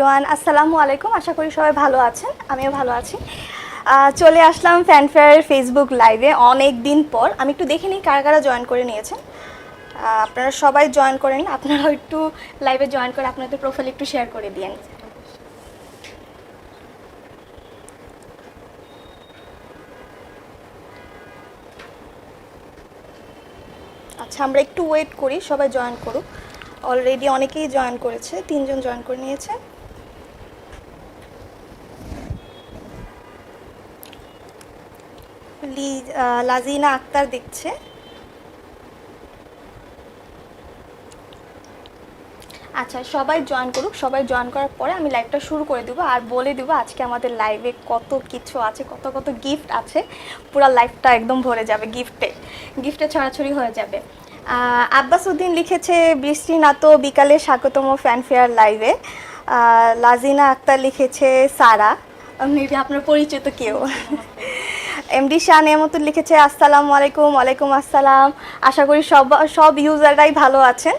Everyone, আসসালামু আলাইকুম। আশা করি সবাই ভালো আছেন, আমিও ভালো আছি। চলে আসলাম ফ্যানফেয়ার ফেসবুক লাইভে অনেক দিন পর। আমি একটু দেখে নিই কারা কারা জয়েন করে নিয়েছেন। আপনারা সবাই জয়েন করেন, আপনারাও একটু লাইভে জয়েন করে আপনাদের প্রোফাইল একটু শেয়ার করে দিন আচ্ছা আমরা একটু ওয়েট করি, সবাই জয়েন করুক। অলরেডি অনেকেই জয়েন করেছে, তিনজন জয়েন করে নিয়েছে। লাজিনা আক্তার দেখছে। আচ্ছা সবাই জয়েন করুক, সবাই জয়েন করার পরে আমি লাইভটা শুরু করে দেবো আর বলে দেবো আজকে আমাদের লাইভে কত কিছু আছে, কত কত গিফট আছে। পুরো লাইভটা একদম ভরে যাবে গিফটে গিফটে ছড়াছড়ি হয়ে যাবে। আব্বাস উদ্দিন লিখেছে, বৃষ্টি নাতো বিকালে স্বাগতম ফ্যানফেয়ার লাইভে লাজিনা আক্তার লিখেছে, সারা। মেবি আপনার পরিচিত কেউ। এমডি শাহ নেমতুল লিখেছে, আসসালামু আলাইকুম, ওয়ালাইকুম আসসালাম। আশা করি সব সব ইউজাররাই ভালো আছেন।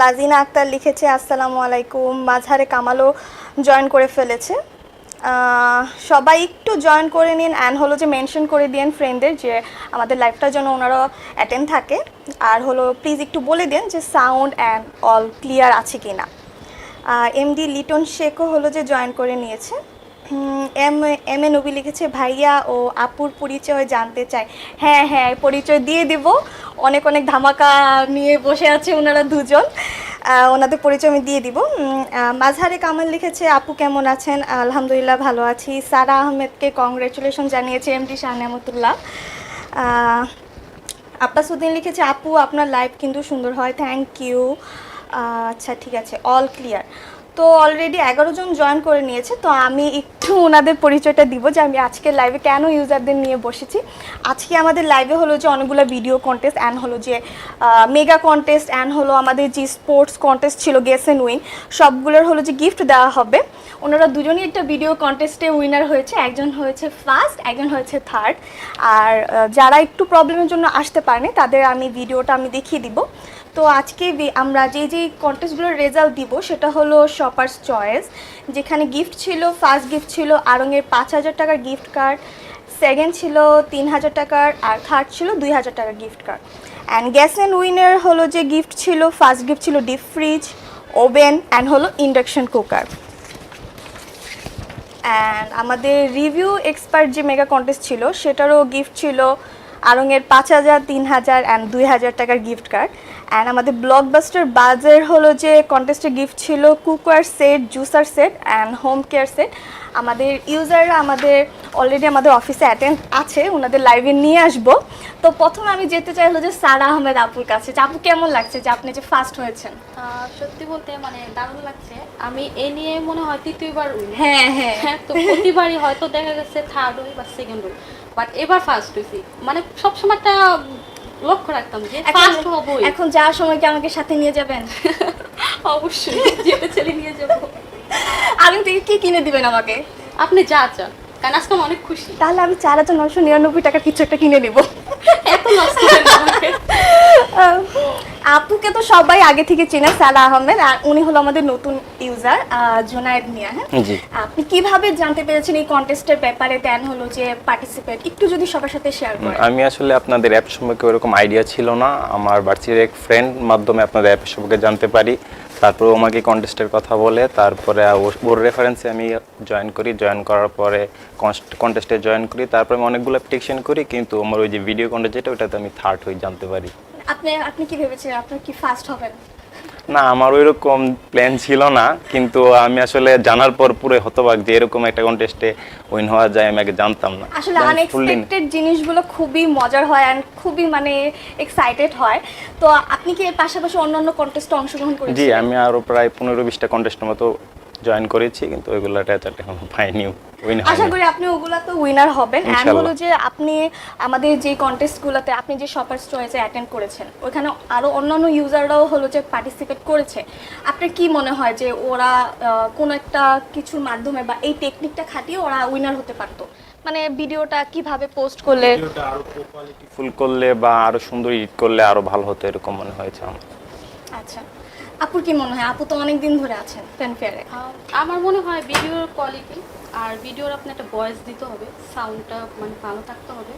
লাজিনা আক্তার লিখেছে, আসসালামু আলাইকুম। মাঝারে কামালও জয়েন করে ফেলেছে। সবাই একটু জয়েন করে নিন অ্যান্ড হলো যে মেনশন করে দিন ফ্রেন্ডদের যে আমাদের লাইফটার জন্য ওনারা অ্যাটেন্ড থাকে। আর হলো প্লিজ একটু বলে দিন যে সাউন্ড অ্যান্ড অল ক্লিয়ার আছে কি না এমডি লিটন শেখও হলো যে জয়েন করে নিয়েছে। এম এম এ নবী লিখেছে, ভাইয়া ও আপুর পরিচয় জানতে চাই। হ্যাঁ হ্যাঁ পরিচয় দিয়ে দিব। অনেক অনেক ধামাকা নিয়ে বসে আছে ওনারা দুজন। ওনাদের পরিচয় আমি দিয়ে দিব। মাঝহারে কামাল লিখেছে, আপু কেমন আছেন? আলহামদুলিল্লাহ ভালো আছি। সারা আহমেদকে কংগ্রেচুলেশন জানিয়েছে এমডি শাহ নেমতুল্লাহ আব্বাস উদ্দিন লিখেছে, আপু, আপনার লাইভ কিন্তু সুন্দর হয়। থ্যাংক ইউ আচ্ছা ঠিক আছে অল ক্লিয়ার তো অলরেডি এগারো জন জয়েন করে নিয়েছে, তো আমি একটু ওনাদের পরিচয়টা দিব যে আমি আজকে লাইভে কেন ইউজারদের নিয়ে বসেছি। আজকে আমাদের লাইভে হলো যে অনেকগুলো ভিডিও কন্টেস্ট অ্যান্ড হলো যে মেগা কন্টেস্ট অ্যান্ড হলো আমাদের যে স্পোর্টস কন্টেস্ট ছিল গেস এন্ড উইন সবগুলোর হলো যে গিফট দেওয়া হবে। ওনারা দুজনই একটা ভিডিও কন্টেস্টে উইনার হয়েছে, একজন হয়েছে ফার্স্ট একজন হয়েছে থার্ড আর যারা একটু প্রবলেমের জন্য আসতে পারেনি, তাদের আমি ভিডিওটা আমি দেখিয়ে দিব। তো আজকে আমরা যে যে কন্টেস্টগুলোর রেজাল্ট দিব, সেটা হলো শপার্স চয়েস যেখানে গিফট ছিল ফার্স্ট গিফট ছিল আরঙের পাঁচ হাজার টাকার গিফট কার্ড সেকেন্ড ছিল তিন হাজার টাকার, আর থার্ড ছিল দুই হাজার টাকার gift card and guess and উইনের হলো যে গিফট ছিল ফার্স্ট গিফট ছিল ডিপ ফ্রিজ ওভেন অ্যান্ড হলো ইন্ডাকশন কুকার অ্যান্ড আমাদের রিভিউ এক্সপার্ট যে মেগা কন্টেস্ট ছিল, সেটারও গিফট ছিল আরঙের পাঁচ হাজার তিন হাজার অ্যান্ড দুই হাজার টাকার গিফট কার্ড অ্যান্ড আমাদের ব্লকবাস্টার বাজের হলো যে কন্টেস্টের গিফট ছিল cookware set juicer set and home care set আমাদের ইউজাররা আমাদের অলরেডি আমাদের অফিসে অ্যাটেন্ড আছে ওনাদের লাইভে নিয়ে আসব। তো প্রথমে আমি যেতে চাই হলো যে সারা আহমেদ আপুর কাছে। আপু কেমন লাগছে? যে আপনি যে ফার্স্ট হয়েছেন। সত্যি বলতে মানে দারুণ লাগছে। আমি এ নিয়ে মনে হয় তৃতীয়বার হ্যাঁ হ্যাঁ। হ্যাঁ তো প্রতিবারই হয়তো দেখা গেছে থার্ড হই বা সেকেন্ড হই বাট এবার ফার্স্ট হয়েছি মানে সবসময় একটা লক্ষ্য রাখতাম যে এখন ফার্স্ট হবই। এখন যাওয়ার সময় কি আমাকে সাথে নিয়ে যাবেন? অবশ্যই যেটা ছেলে নিয়ে যাব। আলু থেকে কি কিনে দিবেন আমাকে? আপনি যা চান। কারণ আজকে আমি অনেক খুশি। তাহলে আমি চার হাজার নশো নিরানব্বই টাকার কিছু একটা কিনে নিব। এত লস। আপুকে তো সবাই আগে থেকে চেনে সালা আহমেদ। আর উনি হলো আমাদের নতুন ইউজার জোনায়েদ মিয়া হ্যাঁ? আপনি কীভাবে জানতে পেরেছেন এই কন্টেস্টের ব্যাপারে? দেন হলো যে পার্টিসিপেট একটু যদি সবার সাথে শেয়ার করেন। আমি আসলে আপনাদের অ্যাপ সম্পর্কে ওরকম আইডিয়া ছিল না। আমার বার্ষিক এক ফ্রেন্ড মাধ্যমে আপনাদের অ্যাপ সম্পর্কে জানতে পারি। তারপর ও আমাকে কন্টেস্টের কথা বলে, তারপরে ওর- রেফারেন্সে আমি জয়েন করি জয়েন করার পরে কন্টেস্টে জয়েন করি, তারপরে আমি অনেকগুলো অ্যাপ্লিকেশন করি, কিন্তু আমার ওই যে ভিডিও কন্টেস্ট যেটা, ওটাতে আমি থার্ড হয়ে জানতে পারি। আপনি আপনি কি ভেবেছিলেন? আপনি কি ফার্স্ট হবেন? না আমার ওইরকম প্ল্যান ছিল না কিন্তু আমি আসলে জানার পর পুরো হতবাক যে এরকম একটা কন্টেস্টে উইন হওয়া যায় আমি আগে জানতাম না। আসলে আনএক্সপেক্টেড জিনিসগুলো খুবই মজার হয় অ্যান্ড খুবই মানে এক্সাইটেড হয়। তো আপনি কি এর পাশাপাশি অন্যান্য কন্টেস্টে অংশগ্রহণ জি করেছেন আমি আরও প্রায় পনেরো বিশটা কন্টেস্টের মতো জয়েন করেছি কিন্তু ওইগুলো রেজাল্ট এখন পাইনি। উইন আশা করি আপনি ওগুলা তো উইনার হবেন। এন্ড হলো যে আপনি আমাদের যে কন্টেস্টগুলোতে আপনি যে শপার্স চয়েসে অ্যাটেন্ড করেছেন ওখানে আরও অন্যান্য ইউজাররাও হলো যে পার্টিসিপেট করেছে। আপনার কি মনে হয় যে ওরা আহ, কোনো একটা কিছুর মাধ্যমে বা এই টেকনিকটা খাটিয়ে ওরা উইনার হতে পারতো? মানে ভিডিওটা কীভাবে পোস্ট করলে ভিডিওটা আরও কোয়ালিটি ফুল করলে বা আরও সুন্দর এডিট করলে আরও ভালো হতো এরকম মনে হয়েছে আমার। আচ্ছা। আপুর কি মনে হয়? আপু তো অনেক দিন ধরে আছেন ফ্যানফেয়ারে আহ, আমার মনে হয় ভিডিওর কোয়ালিটি আর ভিডিওর আপনি একটা ভয়েস দিতে হবে সাউন্ডটা মানে ভালো থাকতে হবে।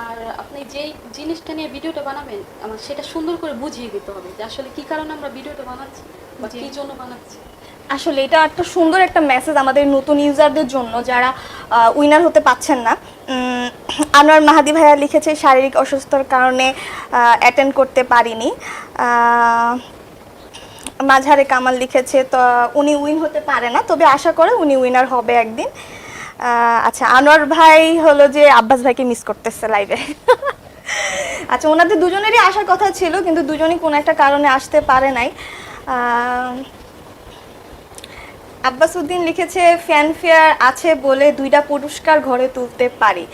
আর আপনি যেই জিনিসটা নিয়ে ভিডিওটা বানাবেন আমার সেটা সুন্দর করে বুঝিয়ে দিতে হবে যে আসলে কি কারণে আমরা ভিডিওটা বানাচ্ছি বা। কি জন্য বানাচ্ছি। আসলে এটা একটা সুন্দর একটা মেসেজ আমাদের নতুন ইউজারদের জন্য যারা উইনার হতে পাচ্ছেন না। আনোয়ার মাহাদি ভাইয়া লিখেছে শারীরিক অসুস্থতার কারণে অ্যাটেন্ড করতে পারিনি। মাঝারে কামাল লিখেছে, তো উনি উইন হতে পারে না, তবে আশা করে উনি উইনার হবে একদিন। আচ্ছা আনোয়ার ভাই হলো যে আব্বাস ভাইকে মিস করতেছে লাইভে আচ্ছা ওনাদের দুজনেরই আসার কথা ছিল, কিন্তু দুজনই কোনো একটা কারণে আসতে পারে নাই। আব্বাস উদ্দিন লিখেছে ফ্যানফেয়ার আছে বলে দুইটা পুরস্কার ঘরে তুলতে পারি।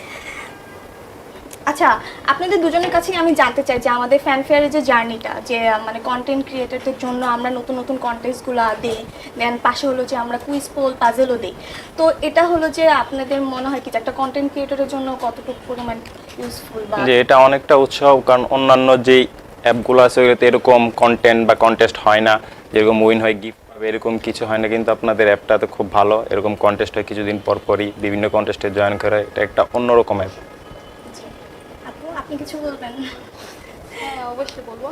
আচ্ছা আপনাদের দুজনের কাছেই আমি জানতে চাই যে আমাদের ফ্যানফেয়ারের যে জার্নিটা যে মানে কন্টেন্ট ক্রিয়েটরদের জন্য আমরা নতুন নতুন কন্টেন্টসগুলো দিই দেন পাশে হলো যে আমরা কুইজ পোল পাজেলও দিই। তো এটা হলো যে আপনাদের মনে হয় কি যে একটা কন্টেন্ট ক্রিয়েটরের জন্য কতটুকু পরিমাণ ইউজফুল বা যে এটা অনেকটা উৎসাহ, কারণ অন্যান্য যেই অ্যাপগুলো আছে, ওগুলোতে এরকম কন্টেন্ট বা কন্টেস্ট হয় না, যেরকম উইন হয় গিফট এরকম কিছু হয় না, কিন্তু আপনাদের অ্যাপটা তো খুব ভালো। এরকম কন্টেস্ট হয়, কিছুদিন পর পরই বিভিন্ন কন্টেস্টে জয়েন করে, এটা একটা অন্যরকম অ্যাপ আপনি কিছু বলবেন? হ্যাঁ অবশ্যই বলব।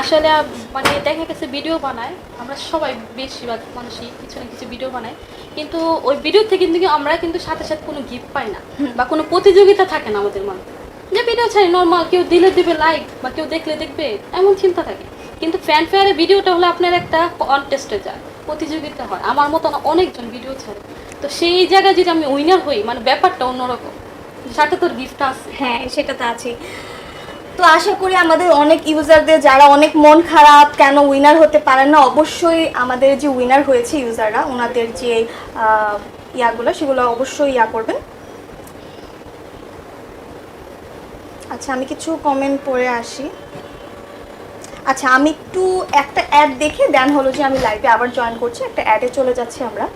আসলে মানে দেখা গেছে ভিডিও বানায়। আমরা সবাই বেশিরভাগ মানুষই কিছু না কিছু ভিডিও বানাই কিন্তু ওই ভিডিও থেকে কিন্তু আমরা কিন্তু সাথে সাথে কোনো গিফট পাই না। বা কোনো প্রতিযোগিতা থাকে না আমাদের মধ্যে যে ভিডিও ছাড়ি নর্মাল কেউ দিলে দিবে লাইক বা কেউ দেখলে দেখবে এমন চিন্তা থাকে। কিন্তু ফ্যান ফেয়ারে ভিডিওটা হলো আপনার একটা কন্টেস্টে যায় প্রতিযোগিতা হয়। আমার মতন অনেকজন ভিডিও ছাড়ে। তো সেই জায়গায় যদি আমি উইনার হই মানে ব্যাপারটা অন্যরকম। সাথে তোর গিফট আছে। হ্যাঁ সেটা তো আছেই। তো আশা করি আমাদের অনেক ইউজারদের, যারা অনেক মন খারাপ, কেন উইনার হতে পারেন না, অবশ্যই আমাদের যে উইনার হয়েছে ইউজাররা ওনাদের যে ইয়াগুলো, সেগুলো অবশ্যই ইয়া করবেন। আচ্ছা আমি কিছু কমেন্ট পড়ে আসি। আচ্ছা আমি একটু একটা অ্যাড দেখে, দেন হলো যে আমি লাইভে আবার জয়েন করছি, একটা অ্যাডে চলে যাচ্ছি আমরা।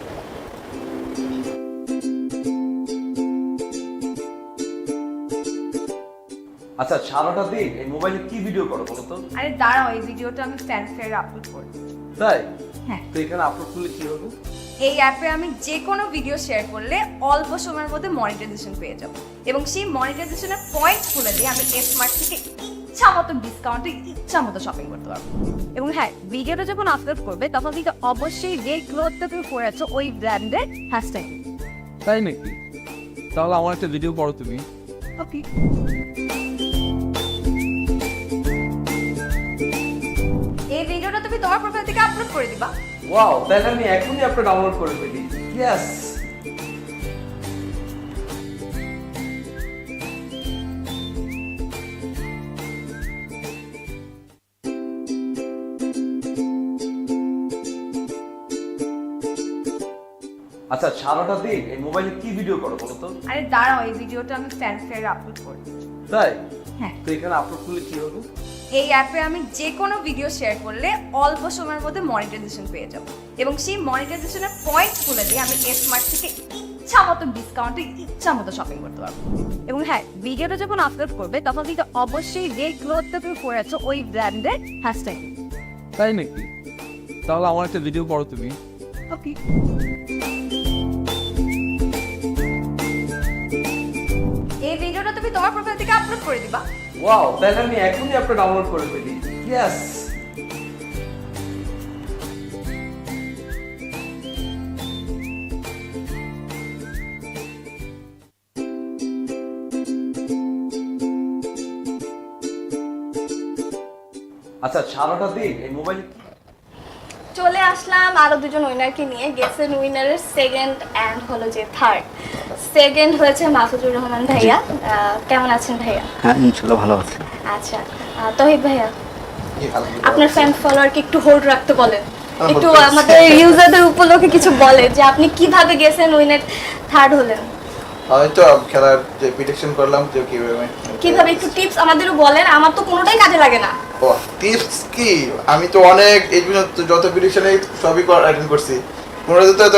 আচ্ছা সারাটা দিন এই মোবাইলে কি ভিডিও করো বলো তো? আরে দাঁড়াও এই ভিডিওটা আমি ফ্যান ফেয়ারে আপলোড করব তাই? হ্যাঁ। তো এখানে আপলোড করলে কি হবে? এই অ্যাপে আমি যে কোনো ভিডিও শেয়ার করলে অল্প সময়ের মধ্যে মনিটাইজেশন পেয়ে যাব। এবং সেই মনিটাইজেশনের পয়েন্ট খুলে দিয়ে আমি স্মার্ট থেকে ইচ্ছা মতো ডিসকাউন্টে ইচ্ছা মতো শপিং করতে পারব। এবং হ্যাঁ ভিডিওটা যখন আপলোড করবে তখন কিন্তু অবশ্যই যে ক্লোথটা তুমি পরেছো ওই ব্র্যান্ডের হ্যাশট্যাগ তাই নাকি? তাহলে আমার একটা ভিডিও করো তুমি। ওকে তুমি তোমার প্রোফাইল থেকে আপলোড করে দিবা। ওয়াও তাহলে আমি এখনই আপনি ডাউনলোড করে ফেলি। ইয়েস আচ্ছা সারাটা দিন এই মোবাইলে কি ভিডিও করো বলো তো? আরে দাঁড়াও এই ভিডিওটা আমি ফ্যান ফেয়ারে আপলোড করব তাই? হ্যাঁ। তো এখানে আপলোড করলে কি হবে? এই অ্যাপে আমি যে কোনো ভিডিও শেয়ার করলে অল্প সময়ের মধ্যে মনিটাইজেশন পেয়ে যাব। এবং সেই মনিটাইজেশনের পয়েন্ট খুলে দিয়ে আমি স্মার্ট থেকে ইচ্ছা মতো ডিসকাউন্টে ইচ্ছা মতো শপিং করতে পারব। এবং হ্যাঁ ভিডিওটা যখন আপলোড করবে তখন কিন্তু অবশ্যই যে ক্লোথটা তুমি পরেছো ওই ব্র্যান্ডের হ্যাশট্যাগ তাই নাকি? তাহলে আমার একটা ভিডিও করো তুমি। ওকে তুমি তোমার প্রোফাইল থেকে আপলোড করে দিবা। ওয়াও তাহলে আমি এখনই আপনি ডাউনলোড করে ফেলি। ইয়েস আচ্ছা সারাটা দিন এই মোবাইলে চলে আসলাম আরও দুজন উইনারকে নিয়ে গেছেন উইনারের সেকেন্ড অ্যান্ড হলো যে থার্ড সেকেন্ড হয়েছে মাসুদুর রহমান ভাইয়া। কেমন আছেন ভাইয়া? হ্যাঁ ইনশাল্লাহ ভালো আছে। আচ্ছা তহিদ ভাইয়া আপনার ফ্যান ফলোয়ারকে একটু হোল্ড রাখতে বলেন। একটু আমাদের ইউজারদের উপলক্ষে কিছু বলে যে আপনি কীভাবে গেছেন উইনার থার্ড হলেন? আমি তো খেলার যে প্রিডিকশন করলাম যে কীভাবে কীভাবে একটু টিপস আমাদেরও বলেন আমার তো কোনোটাই কাজে লাগে না। ও টিপস কি? আমি তো অনেক এই যত প্রিডিকশনে সবই অ্যাটেন্ড করছি। কোনোটাতে তো এত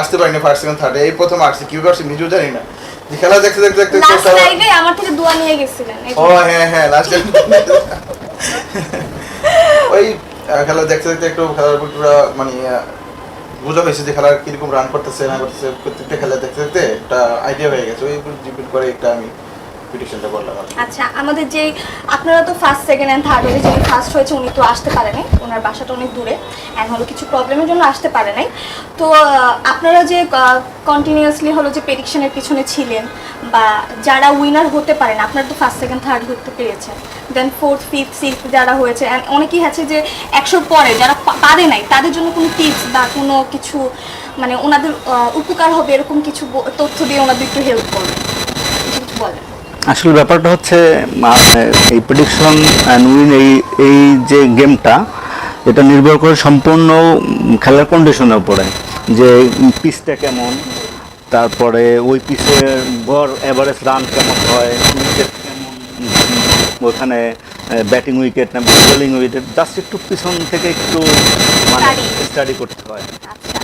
আসতে পারিনি ফার্স্ট সেকেন্ড থার্ড এই প্রথম আসছি কীভাবে আসছি নিজেও জানি না। যে খেলা দেখতে দেখতে দেখতে লাস্ট লাইভে আমার থেকে দোয়া নিয়ে গেছিলেন ও হ্যাঁ হ্যাঁ লাস্ট ওই খেলা দেখতে দেখতে একটু খেলার উপর পুরো মানে বোঝা হয়েছে যে খেলার কীরকম রান করতেছে না করতেছে প্রত্যেকটা খেলা দেখতে দেখতে একটা আইডিয়া হয়ে গেছে। ওই ডিপেন্ড করে একটা আমি পিটিশনটা করলাম আচ্ছা আমাদের যে, আপনারা তো ফার্স্ট সেকেন্ড অ্যান্ড থার্ড হলে যিনি ফার্স্ট হয়েছে উনি তো আসতে পারেনি, ওনার বাসাটা অনেক দূরে অ্যান্ড হলো কিছু প্রবলেমের জন্য আসতে পারে নাই। তো আপনারা যে কন্টিনিউয়াসলি হলো যে প্রেডিকশনের পিছনে ছিলেন, বা যারা উইনার হতে পারেন, আপনারা তো ফার্স্ট সেকেন্ড থার্ড হতে পেরেছেন দেন ফোর্থ ফিফথ সিক্স যারা হয়েছে অ্যান্ড অনেকেই আছে যে একশোর পরে যারা পারে নাই, তাদের জন্য কোনো টিপস বা কোনো কিছু মানে ওনাদের উপকার হবে এরকম কিছু তথ্য দিয়ে ওনাদের একটু হেল্প বলেন আসলে ব্যাপারটা হচ্ছে মানে এই প্রেডিকশন অ্যান্ড উইন এই এই যে গেমটা এটা নির্ভর করে সম্পূর্ণ খেলার কন্ডিশনের উপরে। যে পিচটা কেমন তারপরে ওই পিচের গড় অ্যাভারেজ রান কেমন হয় উইকেট কেমন ওখানে ব্যাটিং উইকেট না বোলিং উইকেট জাস্ট একটু পিছন থেকে একটু মানে স্টাডি করতে হয়। আচ্ছা।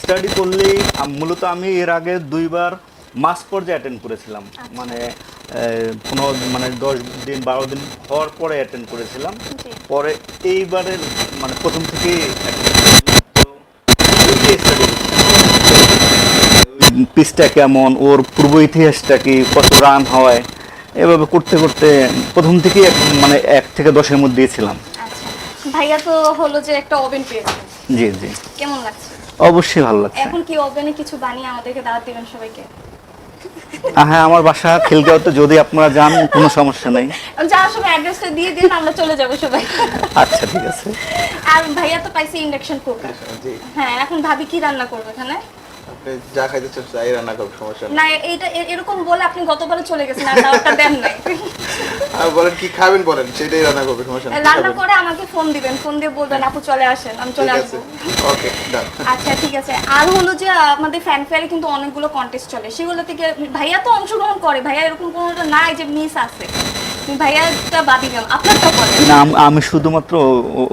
স্টাডি করলেই মূলত আমি এর আগে দুইবার মাস পর্যায়ে অ্যাটেন্ড করেছিলাম। মানে পনেরো মানে দশ দিন বারো দিন হওয়ার পরে অ্যাটেন্ড করেছিলাম। পরে এইবারের মানে প্রথম করছিলাম। পিচটা কেমন ওর পূর্ব ইতিহাসটা কি কত রান হয় এভাবে করতে করতে প্রথম থেকেই এক- মানে এক থেকে দশের মধ্যে ছিলাম আচ্ছা। ভাইয়া তো হলো যে একটা ওভেন পেয়েছে। জি জি। কেমন লাগছে? অবশ্যই ভালো লাগছে। এখন কি ওভেনে কিছু বানিয়ে আমাদেরকে দাওয়াত দিবেন সবাইকে? হ্যাঁ আমার বাসা খিলগাঁও তো যদি আপনারা যান কোনো সমস্যা নেই। যাওয়ার সময় অ্যাড্রেসটা দিয়ে দিন আমরা চলে যাব সবাই। আচ্ছা ঠিক আছে। আর ভাইয়া তো পাইছি ইন্ডাকশন কুকার হ্যাঁ এখন ভাবি কি রান্না করবে এখানে? আপনি যা খাইতে চান তাই রান্না করব সমস্যা না এইটা এরকম বলে আপনি গতবারে চলে গেছেন আর দাওয়াতটা দেন নাই। আর বলেন কি খাবেন বলেন? সেটাই রান্না করবে সমস্যা নেই। রান্না করে আমাকে ফোন দিবেন। ফোন দিয়ে বলবেন আপু চলে আসেন আমি চলে আসব। ওকে ডান। আচ্ছা ঠিক আছে। আর হলো যে আমাদের ফ্যান ফেয়ারে কিন্তু অনেকগুলো কন্টেস্ট চলে। সেগুলো থেকে ভাইয়া তো অংশগ্রহণ করে। ভাইয়া এরকম কোনোটা নাই যে মিস আছে। ভাইয়াটা আপনারটা বলেন না আমি শুধুমাত্র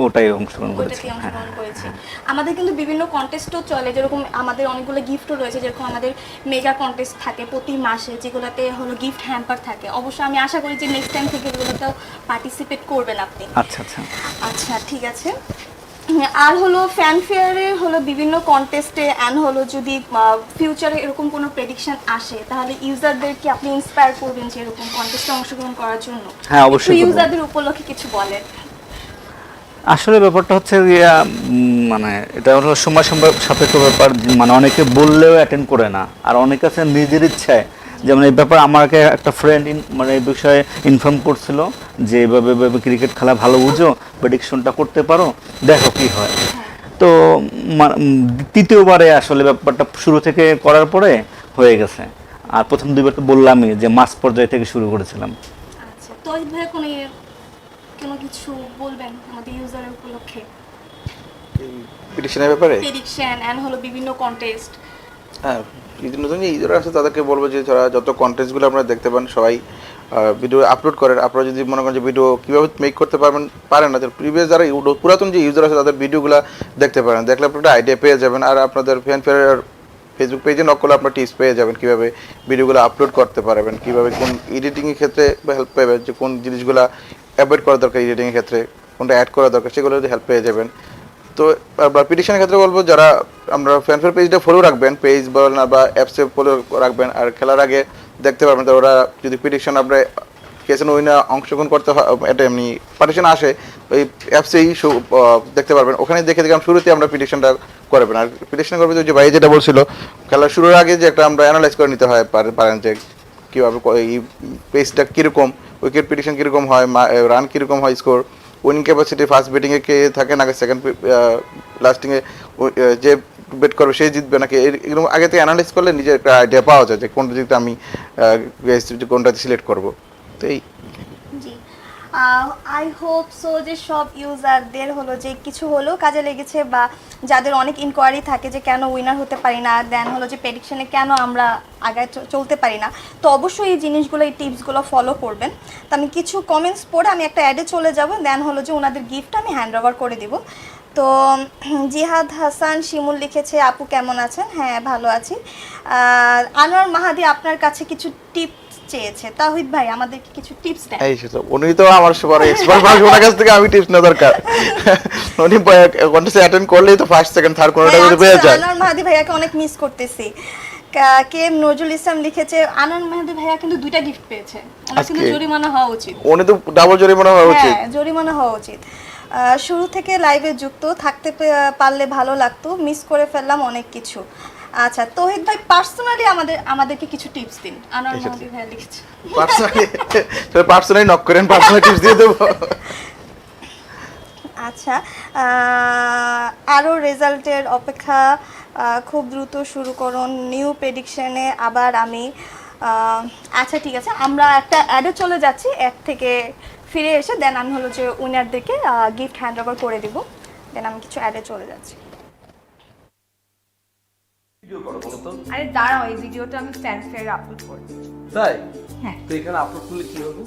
ওটাই অংশগ্রহণ করেছি। ওইটাতে অংশগ্রহণ করেছি। আমাদের কিন্তু বিভিন্ন কন্টেস্টও চলে। যেরকম আমাদের অনেকগুলো গিফটও রয়েছে যেরকম আমাদের মেগা কন্টেস্ট থাকে প্রতি মাসে যেগুলোতে হলো গিফট হ্যাম্পার থাকে। অবশ্য আমি আশা করি যে নেক্সট টাইম থেকে এগুলোতেও পার্টিসিপেট করবেন আপনি। আচ্ছা আচ্ছা। আচ্ছা ঠিক আছে। আর হলো ফ্যান ফেয়ারে হলো বিভিন্ন কন্টেস্টে অ্যান্ড হলো যদি ফিউচারে এরকম কোনো প্রেডিকশন আসে তাহলে ইউজারদেরকে আপনি ইন্সপায়ার করবেন যে এরকম কন্টেস্টে অংশগ্রহণ করার জন্য? হ্যাঁ, অবশ্যই ইউজারদের উপলক্ষে কিছু বলেন। আসলে ব্যাপারটা হচ্ছে মানে এটা হলো সময় সাপেক্ষ ব্যাপার মানে অনেকে বললেও অ্যাটেন্ড করে না। আর অনেকে আছে নিজের ইচ্ছায়। যেমন এই ব্যাপারে আমাকে একটা ফ্রেন্ড মানে এই বিষয়ে ইনফর্ম করছিল যে, এভাবে এভাবে ক্রিকেট খেলা ভালো বুঝো প্রেডিকশনটা করতে পারো, দেখো কি হয়। তো তৃতীয়বারে আসলে ব্যাপারটা শুরু থেকে করার পরে হয়ে গেছে। আর প্রথম দুইবার তো বললামই যে, মাস পর্যায় থেকে শুরু করেছিলাম। আচ্ছা কোনো কোনো কিছু বলবেন আমাদের ইউজারের উপলক্ষে? পিটিশনের ব্যাপারে? প্রেডিকশন অ্যান্ড হলো বিভিন্ন কন্টেস্ট হ্যাঁ নতুন যে ইউজার আছে তাদেরকে বলব যে যারা যত কন্টেন্টসগুলো আপনারা দেখতে পান সবাই ভিডিও আপলোড করেন। আপনারা যদি মনে করেন যে ভিডিও কীভাবে মেক করতে পারবেন পারেন না প্রিভিয়াস যারা পুরাতন যে ইউজার আছে তাদের ভিডিওগুলো দেখতে পারেন। দেখলে আপনারা একটা আইডিয়া পেয়ে যাবেন। আর আপনাদের ফ্যান ফেয়ার ফেসবুক পেজে নক করলে আপনার টিপস পেয়ে যাবেন কীভাবে ভিডিওগুলো আপলোড করতে পারবেন কীভাবে কোন এডিটিংয়ের ক্ষেত্রে হেল্প পাবেন যে কোন জিনিসগুলো অ্যাভয়েড করা দরকার এডিটিংয়ের ক্ষেত্রে, কোনটা অ্যাড করা দরকার, সেগুলো যদি হেল্প পেয়ে যাবেন। তো পিটিশনের ক্ষেত্রে বলব, যারা আমরা ফ্যানফেয়ার পেজটা ফলো রাখবেন পেজ বলেন বা অ্যাপসে ফলো রাখবেন, আর খেলার আগে দেখতে পারবেন, তো ওরা যদি পিটিশন আপনার কেসেন উইনা অংশগ্রহণ করতে হয়, এটা এমনি পার্টিশন আসে, ওই অ্যাপসেই দেখতে পারবেন। ওখানে দেখে দেখে শুরুতে আমরা পিটিশনটা করবেন আর পিটিশন করবে যে ভাই যেটা বলছিল, খেলা শুরুর আগে যে একটা আমরা অ্যানালাইজ করে নিতে হয় পারেন যে কীভাবে এই পেসটা কীরকম উইকেট পিটিশন কীরকম হয় রান কীরকম হয় স্কোর উইনিং ক্যাপাসিটি ফার্স্ট ব্যাটিংয়ে কে থাকে নাকি সেকেন্ড লাস্টিংয়ে যে বেট করবে সে জিতবে নাকি? এর- এরকম আগে থেকে অ্যানালাইজ করলে নিজের একটা আইডিয়া পাওয়া যায় যে কোনটা জিতে আমি কোনটা সিলেক্ট করব। তো এই আই হোপ সো যে সব ইউজারদের হলো, যে কিছু হলেও কাজে লেগেছে বা যাদের অনেক ইনকোয়ারি থাকে যে কেন উইনার হতে পারি না দেন হলো যে প্রেডিকশনে কেন আমরা আগে চলতে পারি না, তো অবশ্যই এই জিনিসগুলো, এই টিপসগুলো ফলো করবেন। তো আমি কিছু কমেন্টস পড়ে আমি একটা অ্যাডে চলে যাব দেন হলো যে ওনাদের গিফট আমি হ্যান্ড ওভার করে দিব। তো জিহাদ হাসান শিমুল লিখেছে, আপু কেমন আছেন? হ্যাঁ ভালো আছি। আনোয়ার মাহাদি, আপনার কাছে কিছু টিপস চেয়েছে। তাহিদ ভাই আমাদেরকে কিছু টিপস দেন। এই সেটা উনি তো আমার এক্সপার্ট মানুষ ওনার কাছ থেকে আমি টিপস নেওয়া দরকার। উনি কন্টেস্ট অ্যাটেন্ড করলেই তো ফার্স্ট সেকেন্ড থার্ড কোনোটা যদি পেয়ে যায়। আনোয়ার মাহাদি ভাইয়াকে অনেক মিস করতেছি। কে এম নজরুল ইসলাম লিখেছে আনোয়ার মাহাদি ভাইয়া কিন্তু দুইটা গিফট পেয়েছে। ওনার কিন্তু জরিমানা হওয়া উচিত। উনি তো ডাবল জরিমানা হওয়া উচিত। হ্যাঁ জরিমানা হওয়া উচিত। শুরু থেকে লাইভে যুক্ত থাকতে পারলে ভালো লাগতো মিস করে ফেললাম অনেক কিছু। আচ্ছা তহিদ ভাই পার্সোনালি আমাদের আমাদেরকে কিছু টিপস দিন। আনোয়ার। মাহাদি ভাইয়া লিখেছে। পার্সোনালি পার্সোনালি নক করেন পার্সোনালি টিপস দিয়ে দেবো। আচ্ছা আরও রেজাল্টের অপেক্ষা খুব দ্রুত শুরু করুন। নিউ প্রেডিকশনে আবার আমি আচ্ছা ঠিক আছে আমরা একটা অ্যাডে চলে যাচ্ছি অ্যাড থেকে ফিরে এসে দেন আমি হলো যে উইনারদেরকে গিফট হ্যান্ড ওভার করে দিব। দেন আমি কিছু অ্যাডে চলে যাচ্ছি। ভিডিও করো বলো তো। আরে দাঁড়াও এই ভিডিওটা আমি ফ্যান ফেয়ার আপলোড করব তাই? হ্যাঁ। তো এখানে আপলোড করলে কি হবে?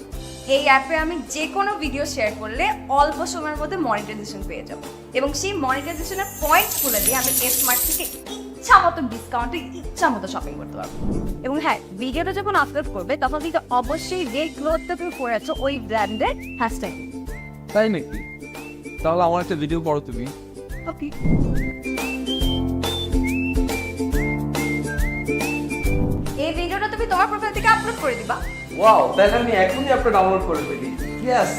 এই অ্যাপে আমি যে কোনো ভিডিও শেয়ার করলে অল্প সময়ের মধ্যে মনিটাইজেশন পেয়ে যাব। এবং সেই মনিটাইজেশনের পয়েন্ট খুলে দিয়ে আমি স্মার্ট থেকে ইচ্ছা মতো ডিসকাউন্টে ইচ্ছা মতো শপিং করতে পারব। এবং হ্যাঁ ভিডিওটা যখন আপলোড করবে তখন কিন্তু অবশ্যই যে ক্লোথটা তুমি পরেছো ওই ব্র্যান্ডের হ্যাশট্যাগ তাই নাকি? তাহলে আমার একটা ভিডিও করো তুমি। ওকে তুমি তোমার প্রোফাইল থেকে আপলোড করে দিবা। ওয়াও তাহলে আমি এখনই আপনার ডাউনলোড করে ফেলি। ইয়েস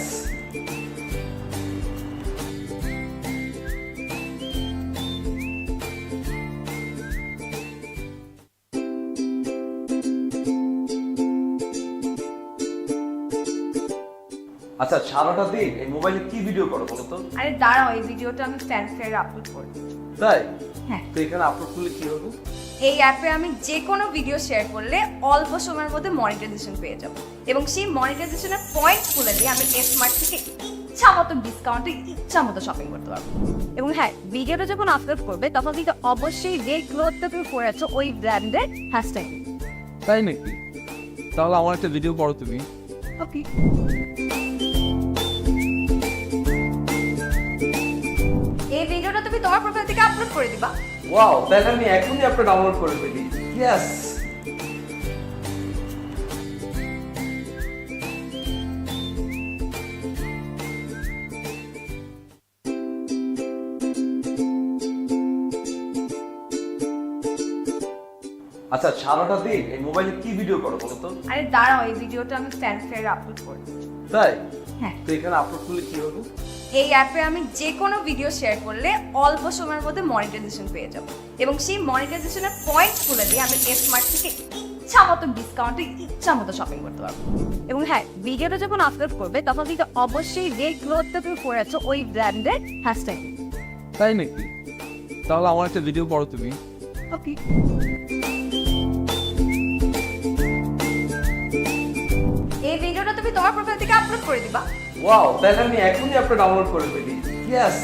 আচ্ছা সারাটা দিন এই মোবাইলে কি ভিডিও করো বলো তো? আরে দাঁড়াও এই ভিডিওটা আমি ফ্যান ফেয়ার আপলোড করব তাই? হ্যাঁ। তো এখানে আপলোড করলে কি হবে? এই অ্যাপে আমি যে কোনো ভিডিও শেয়ার করলে অল্প সময়ের মধ্যে মনিটাইজেশন পেয়ে যাব। এবং সেই মনিটাইজেশনের পয়েন্ট খুলে দিয়ে আমি স্মার্ট থেকে ইচ্ছা মতো ডিসকাউন্টে ইচ্ছা মতো শপিং করতে পারব। এবং হ্যাঁ ভিডিওটা যখন আপলোড করবে তখন কিন্তু অবশ্যই যে ক্লোথটা তুমি পরে আছো ওই ব্র্যান্ডের হ্যাশট্যাগ তাই নাকি? তাহলে আমার একটা ভিডিও করো তুমি। ওকে এই ভিডিওটা তুমি তোমার প্রোফাইল থেকে আপলোড করে দিবা। ওয়াও তাহলে আমি এখনই আপনার ডাউনলোড করে ফেলি। ইয়েস আচ্ছা সারাটা দিন এই মোবাইলে কি ভিডিও করো বলো তো? আরে দাঁড়াও এই ভিডিওটা আমি ফ্যান ফেয়ার আপলোড করব তাই? হ্যাঁ। তো এখানে আপলোড করলে কি হবে? এই অ্যাপে আমি যে কোনো ভিডিও শেয়ার করলে অল্প সময়ের মধ্যে মনিটাইজেশন পেয়ে যাব। এবং সেই মনিটাইজেশনের পয়েন্ট খুলে দিয়ে আমি এস স্মার্ট থেকে ইচ্ছা মতো ডিসকাউন্টে ইচ্ছা মতো শপিং করতে পারব। এবং হ্যাঁ ভিডিওটা যখন আপলোড করবে তখন কিন্তু অবশ্যই যে ক্লোথটা তুমি পরেছো ওই ব্র্যান্ডের হ্যাশট্যাগ তাই নাকি? তাহলে আমার একটা ভিডিও করো তুমি। ওকে এই ভিডিওটা তুমি তোমার প্রোফাইল থেকে আপলোড করে দিবা। ওয়াও তাহলে আমি এখনই আপনার ডাউনলোড করে ফেলি। ইয়েস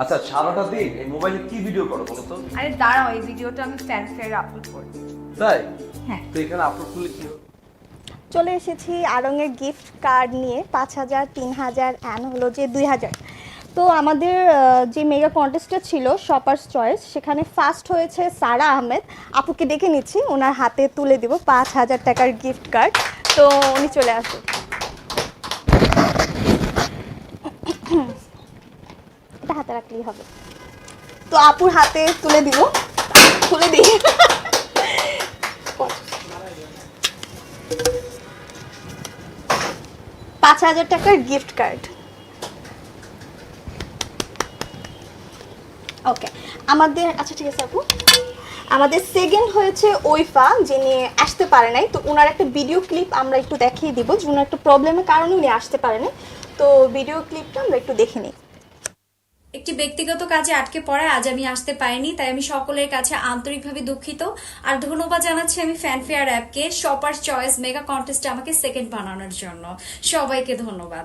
আচ্ছা সারাটা দিন এই মোবাইলে কি ভিডিও করো বলো তো? আরে দাঁড়াও এই ভিডিওটা আমি ফ্যান ফেয়ার আপলোড করব তাই? হ্যাঁ। তো এখানে আপলোড করলে কি হবে? চলে এসেছি আরঙের গিফট কার্ড নিয়ে পাঁচ হাজার, তিন হাজার অ্যান হলো যে দুই হাজার। তো আমাদের যে মেগা কন্টেস্টটা ছিল শপার্স চয়েস সেখানে ফার্স্ট হয়েছে সারা আহমেদ। আপুকে ডেকে নিচ্ছি, ওনার হাতে তুলে দিব পাঁচ হাজার টাকার গিফট কার্ড তো উনি চলে আসুন এটা হাতে রাখলেই হবে। তো আপুর হাতে তুলে দিব। তুলে দিই। পাঁচ হাজার টাকার গিফট কার্ড ওকে আমাদের আচ্ছা ঠিক আছে আপু। আমাদের সেকেন্ড হয়েছে ওইফা, যিনি আসতে পারে নাই। তো ওনার একটা ভিডিও ক্লিপ আমরা একটু দেখিয়ে দিব। যে ওনার একটা প্রবলেমের কারণে উনি আসতে পারেনি তো ভিডিও ক্লিপটা আমরা একটু দেখে নিই। একটি ব্যক্তিগত কাজে আটকে পড়ায় আজ আমি আসতে পারিনি, তাই আমি সকলের কাছে আন্তরিকভাবে দুঃখিত। আর ধন্যবাদ জানাচ্ছি আমি ফ্যানফেয়ার অ্যাপকে শপার চয়েস মেগা কন্টেস্টে আমাকে সেকেন্ড বানানোর জন্য। সবাইকে ধন্যবাদ।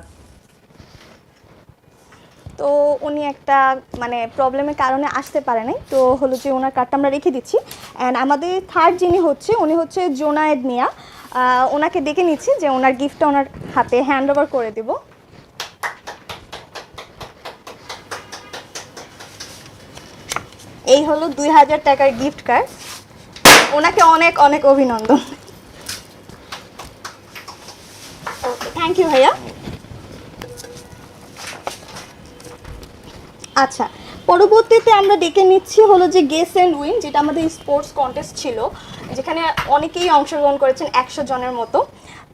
তো উনি একটা মানে প্রবলেমের কারণে আসতে পারে নাই। তো হলো যে ওনার কার্ডটা আমরা রেখে দিচ্ছি। অ্যান্ড আমাদের থার্ড যিনি হচ্ছে, উনি হচ্ছে জোনায়েদ মিয়া। ওনাকে ডেকে নিচ্ছি যে ওনার গিফটটা ওনার হাতে হ্যান্ড ওভার করে দেব। এই হলো দুই হাজার টাকার গিফট কার্ড ওনাকে অনেক অনেক অভিনন্দন। থ্যাংক ইউ ভাইয়া। আচ্ছা পরবর্তীতে আমরা ডেকে নিচ্ছি হলো যে গেস অ্যান্ড উইন যেটা আমাদের স্পোর্টস কন্টেস্ট ছিল, যেখানে অনেকেই অংশগ্রহণ করেছেন একশো জনের মতো।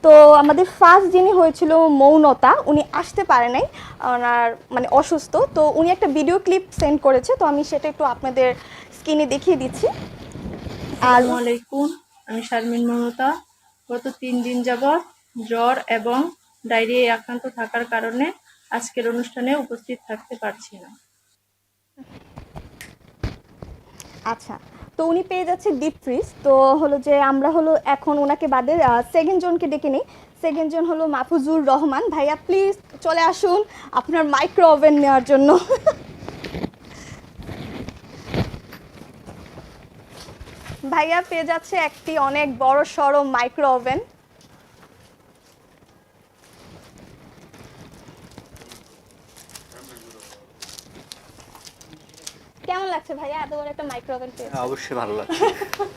তো আমাদের ফার্স্ট যিনি হয়েছিল মৌনতা উনি আসতে পারে নাই ওনার মানে অসুস্থ। তো উনি একটা ভিডিও ক্লিপ সেন্ড করেছে তো আমি সেটা একটু আপনাদের স্ক্রিনে দেখিয়ে দিচ্ছি। আসসালামু আলাইকুম আমি শারমিন মমতা গত তিন দিন যাবৎ জ্বর এবং ডায়রিয়ায় আক্রান্ত থাকার কারণে আজকের অনুষ্ঠানে উপস্থিত থাকতে পারছি না। আচ্ছা। তো উনি পেয়ে যাচ্ছে ডিপ ফ্রিজ তো হলো যে আমরা হলো এখন ওনাকে বাদে সেকেন্ড জনকে ডেকে নিই। সেকেন্ড জন হলো মাহফুজুর রহমান। ভাইয়া প্লিজ চলে আসুন আপনার মাইক্রো ওভেন নেওয়ার জন্য। ভাইয়া, পেয়ে যাচ্ছে একটি অনেক বড় সড়ো মাইক্রো ওভেন কেমন লাগছে ভাইয়া? এত বড় একটা মাইক্রো ওভেন পেয়েছে অবশ্যই ভালো লাগছে।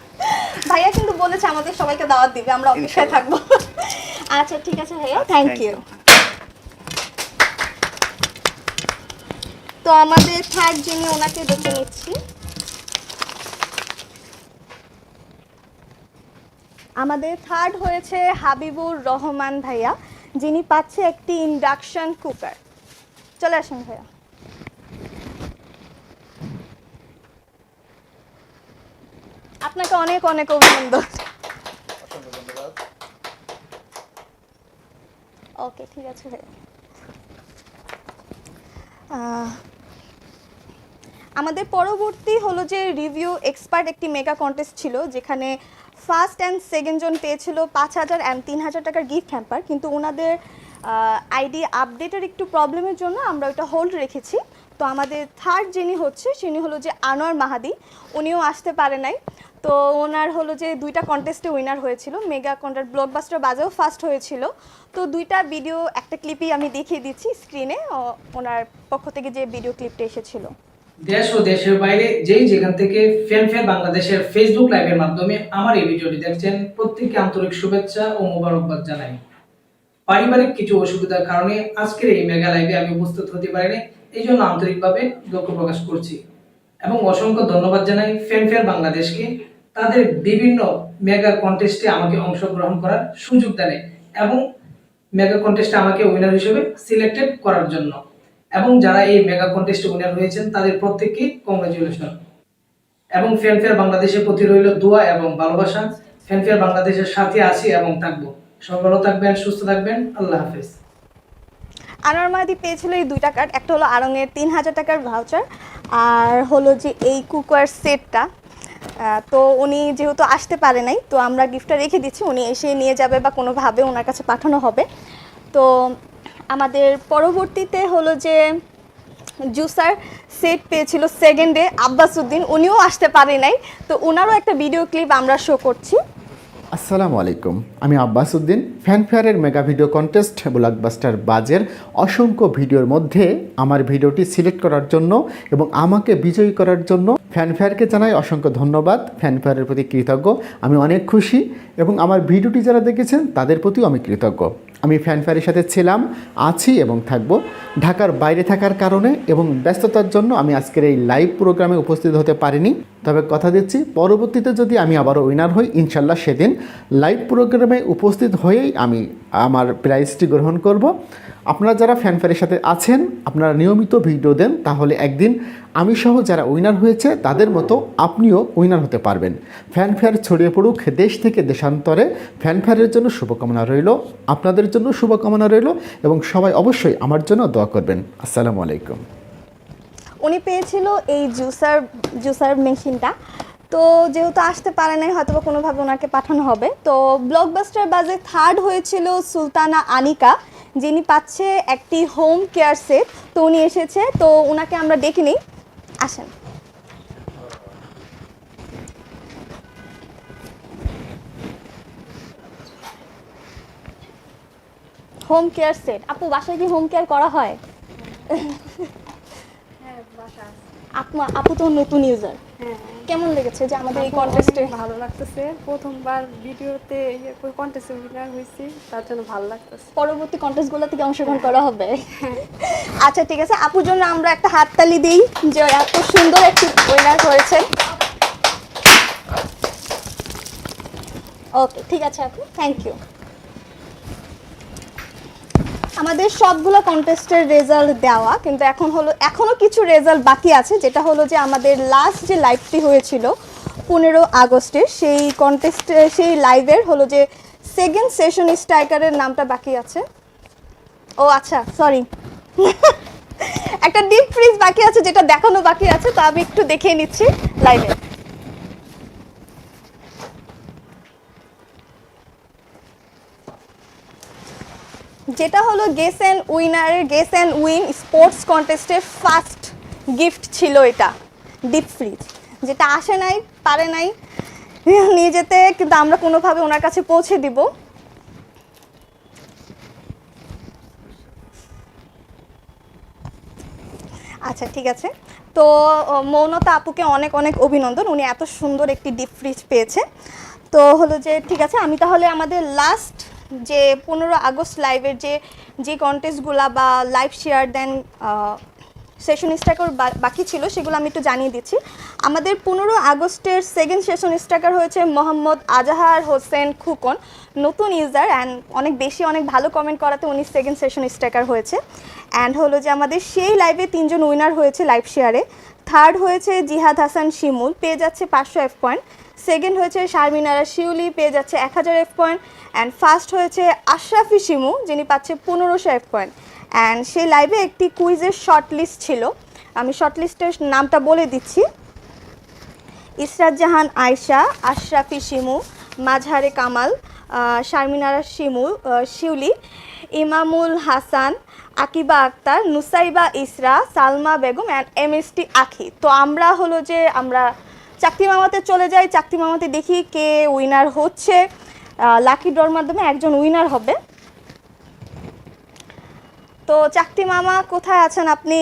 ভাইয়া কিন্তু বলেছে আমাদের সবাইকে দাওয়াত দিবে আমরা অপেক্ষায় থাকব। আচ্ছা ঠিক আছে ভাইয়া থ্যাংক ইউ তো আমাদের থার্ড যিনি ওনাকে দেখে নিচ্ছি। আমাদের থার্ড হয়েছে হাবিবুর রহমান ভাইয়া যিনি পাচ্ছে একটি ইন্ডাকশন কুকার চলে আসুন ভাইয়া। আপনাকে অনেক অনেক অভিনন্দন। ওকে, ঠিক আছে আমাদের পরবর্তী হলো যে রিভিউ এক্সপার্ট একটি মেগা কন্টেস্ট ছিল, যেখানে ফার্স্ট অ্যান্ড সেকেন্ড জন পেয়েছিল পাঁচ হাজার অ্যান্ড তিন হাজার টাকার গিফট হ্যাম্পার কিন্তু ওনাদের আইডি আপডেটের একটু প্রবলেমের জন্য আমরা ওটা হোল্ড রেখেছি। তো আমাদের থার্ড যিনি হচ্ছে তিনি হলো যে আনোয়ার মাহাদি। উনিও আসতে পারে নাই। তো ওনার হলো যে দুইটা কন্টেস্টে উইনার হয়েছিল। মেগা কন্টেস্ট ব্লকবাস্টার বাজেও ফার্স্ট হয়েছিল। তো দুইটা ভিডিও একটা ক্লিপই আমি দেখিয়ে দিচ্ছি স্ক্রিনে ওনার পক্ষ থেকে যে ভিডিও ক্লিপটা এসেছিল। দেশ ও দেশের বাইরে যেই যেখান থেকে ফ্যান ফ্যান বাংলাদেশের ফেসবুক লাইভের মাধ্যমে আমার এই ভিডিওটি দেখছেন, প্রত্যেককে আন্তরিক শুভেচ্ছা ও মোবারকবাদ জানাই। পারিবারিক কিছু অসুবিধার কারণে আজকের এই মেগা লাইভে আমি উপস্থিত হতে পারিনি, এই জন্য আন্তরিকভাবে দুঃখ প্রকাশ করছি। এবং অসংখ্য ধন্যবাদ জানাই ফ্যান ফ্যান বাংলাদেশকে। তাদের বিভিন্ন মেগা কন্টেস্টে আমাকে অংশগ্রহণ করার সুযোগ দেয় এবং মেগা কন্টেস্টে আমাকে উইনার হিসেবে সিলেক্টেড করার জন্য। এবং যারা এই মেগা কন্টেস্টে উইনার হয়েছেন, তাদের প্রত্যেককে কংগ্রেচুলেশন এবং ফ্যানফেয়ার বাংলাদেশের প্রতি রইল দোয়া এবং ভালোবাসা। ফ্যানফেয়ার বাংলাদেশের সাথে আছি এবং থাকব। সব ভালো থাকবেন, সুস্থ থাকবেন। আল্লাহ হাফেজ। আনোয়ার মাহাদি পেয়েছিল এই দুইটা কার্ড একটা হলো আড়ংয়ের তিন হাজার টাকার ভাউচার আর হলো যে এই কুকার সেটটা তো উনি যেহেতু আসতে পারে নাই, তো আমরা গিফটটা রেখে দিচ্ছি, উনি এসে নিয়ে যাবে বা কোনোভাবে ওনার কাছে পাঠানো হবে। তো আমাদের পরবর্তীতে হলো যে জুসার সেট পেয়েছিল সেকেন্ডে আব্বাসুদ্দিন উনিও আসতে পারে নাই। তো ওনারও একটা ভিডিও ক্লিপ আমরা শো করছি। আসসালামু আলাইকুম। আমি আব্বাস উদ্দিন ফ্যানফেয়ারের মেগা ভিডিও কন্টেস্ট ব্লকবাস্টার বাজের অসংখ্য ভিডিওর মধ্যে আমার ভিডিওটি সিলেক্ট করার জন্য এবং আমাকে বিজয়ী করার জন্য ফ্যানফেয়ারকে জানাই অসংখ্য ধন্যবাদ। ফ্যানফেয়ারের প্রতি কৃতজ্ঞ। আমি অনেক খুশি এবং আমার ভিডিওটি যারা দেখেছেন, তাদের প্রতিও আমি কৃতজ্ঞ। আমি ফ্যানফেয়ারের সাথে ছিলাম, আছি এবং থাকব। ঢাকার বাইরে থাকার কারণে এবং ব্যস্ততার জন্য আমি আজকের এই লাইভ প্রোগ্রামে উপস্থিত হতে পারিনি। তবে কথা দিচ্ছি, পরবর্তীতে যদি আমি আবারও উইনার হই, ইনশাল্লাহ সেদিন লাইভ প্রোগ্রামে উপস্থিত হয়েই আমি আমার প্রাইজটি গ্রহণ করব। আপনারা যারা ফ্যানফেয়ারের সাথে আছেন, আপনারা নিয়মিত ভিডিও দেন, তাহলে একদিন আমি সহ যারা উইনার হয়েছে, তাদের মতো আপনিও উইনার হতে পারবেন। ফ্যানফেয়ার ছড়িয়ে পড়ুক, দেশ থেকে দেশান্তরে। ফ্যানফেয়ারের জন্য শুভকামনা রইল, আপনাদের জন্য শুভকামনা রইল, এবং সবাই অবশ্যই আমার জন্য দোয়া করবেন। আসসালামু আলাইকুম। উনি পেয়েছিল এই জুসার জুসার মেশিনটা তো যেহেতু আসতে পারে নাই হয়তো কোনোভাবে ওনাকে পাঠানো হবে। তো ব্লকবাস্টার বাজে থার্ড হয়েছিল সুলতানা আনিকা। যিনি পাচ্ছে একটি হোম কেয়ার সেট তো উনি এসেছে তো ওনাকে আমরা ডেকে নিই। আসেন। হোম কেয়ার সেট আপু বাসায় কি হোম কেয়ার করা হয়? হ্যাঁ, আপু আপু তো নতুন ইউজার কেমন লেগেছে যে আমাদের এই কন্টেস্টে ভালো লাগতেছে। প্রথমবার ভিডিওতে কন্টেস্টে উইনার হয়েছি তার জন্য ভালো লাগতেছে। পরবর্তী কন্টেস্টগুলো থেকে অংশগ্রহণ করা হবে? আচ্ছা ঠিক আছে। আপুর জন্য আমরা একটা হাততালি দিই যে এত সুন্দর একটি উইনার হয়েছে ওকে ঠিক আছে আপু। থ্যাংক ইউ আমাদের সবগুলো কন্টেস্টের রেজাল্ট দেওয়া, কিন্তু এখন হলো এখনও কিছু রেজাল্ট বাকি আছে, যেটা হলো যে আমাদের লাস্ট যে লাইভটি হয়েছিল পনেরো আগস্টে, সেই কন্টেস্টে সেই লাইভের হলো যে সেকেন্ড সেশন স্ট্রাইকারের নামটা বাকি আছে। ও আচ্ছা সরি একটা ডিপ ফ্রিজ বাকি আছে, যেটা দেখানো বাকি আছে, তো আমি একটু দেখিয়ে নিচ্ছি লাইভে যেটা হলো গেস অ্যান্ড উইনারের গেস অ্যান্ড উইন স্পোর্টস কন্টেস্টের ফার্স্ট গিফট ছিল এটা ডিপ ফ্রিজ যেটা আসে নাই, পারে নাই, নিয়ে যেতে, কিন্তু আমরা কোনোভাবে ওনার কাছে পৌঁছে দিব। আচ্ছা ঠিক আছে। তো মৌনতা আপুকে অনেক অনেক অভিনন্দন, উনি এত সুন্দর একটি ডিপ ফ্রিজ পেয়েছে। তো হলো যে, ঠিক আছে, আমি তাহলে আমাদের লাস্ট যে পনেরো আগস্ট লাইভের যে যে কন্টেস্টগুলা বা লাইভ শেয়ার দেন সেশন স্ট্রাকার বাকি ছিল, সেগুলো আমি একটু জানিয়ে দিচ্ছি। আমাদের পনেরো আগস্টের সেকেন্ড সেশন স্ট্রাকার হয়েছে মোহাম্মদ আজাহার হোসেন খুকন, নতুন ইউজার অ্যান্ড অনেক বেশি, অনেক ভালো কমেন্ট করাতে উনি সেকেন্ড সেশন স্ট্রাকার হয়েছে। অ্যান্ড হলো যে আমাদের সেই লাইভে তিনজন উইনার হয়েছে লাইভ শেয়ারে থার্ড হয়েছে জিহাদ হাসান শিমুল, পেয়ে যাচ্ছে পাঁচশো এফ পয়েন্ট সেকেন্ড হয়েছে শারমিনারা, শিউলি পেয়ে যাচ্ছে এক হাজার এফ পয়েন্ট অ্যান্ড ফার্স্ট হয়েছে আশরাফি শিমু, যিনি পাচ্ছে পনেরোশো এফ পয়েন্ট অ্যান্ড সেই লাইভে একটি কুইজের শর্ট লিস্ট ছিল। আমি শর্ট লিস্টের নামটা বলে দিচ্ছি। ইসরাত জাহান Ayesha, Ashrafi Shimu, মাঝহারে Kamal Sharminara Shimu Shiuli, Imamul Hasan, Akiba Akter, Nusaiba Isra, Salma Begum and M S T Akhi. তো আমরা হলো যে আমরা চাকরি মামাতে চলে যাই, চাকরি মামাতে দেখি কে উইনার হচ্ছে। লাকি ড্রর মাধ্যমে একজন উইনার হবে। তো চাকরি মামা, কোথায় আছেন আপনি?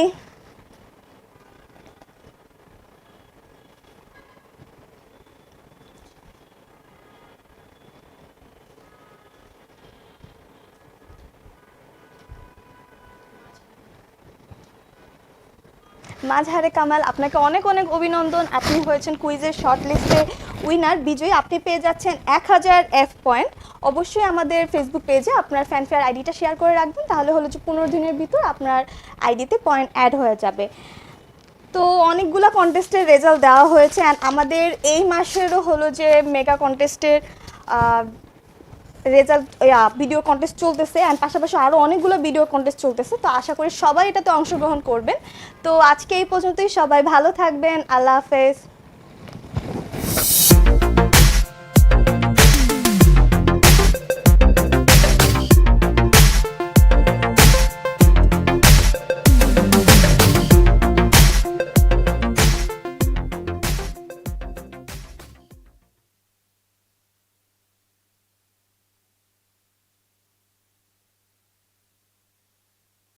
মাঝহারে কামাল, আপনাকে অনেক অনেক অভিনন্দন। আপনি হয়েছেন কুইজের শর্ট লিস্টে উইনার। বিজয়ী, আপনি পেয়ে যাচ্ছেন এক হাজার এফ পয়েন্ট অবশ্যই আমাদের ফেসবুক পেজে আপনার ফ্যানফেয়ার আইডিটা শেয়ার করে রাখবেন। তাহলে হলো যে পনেরো দিনের ভিতর আপনার আইডিতে পয়েন্ট অ্যাড হয়ে যাবে। তো অনেকগুলো কন্টেস্টের রেজাল্ট দেওয়া হয়েছে। অ্যান্ড আমাদের এই মাসেরও হলো যে মেগা কন্টেস্টের রেজাল্ট ভিডিও কন্টেস্ট চলতেছে অ্যান্ড পাশাপাশি আরও অনেকগুলো ভিডিও কন্টেস্ট চলতেছে। তো আশা করি সবাই এটাতে অংশগ্রহণ করবেন। তো আজকে এই পর্যন্তই সবাই ভালো থাকবেন। আল্লাহ হাফেজ।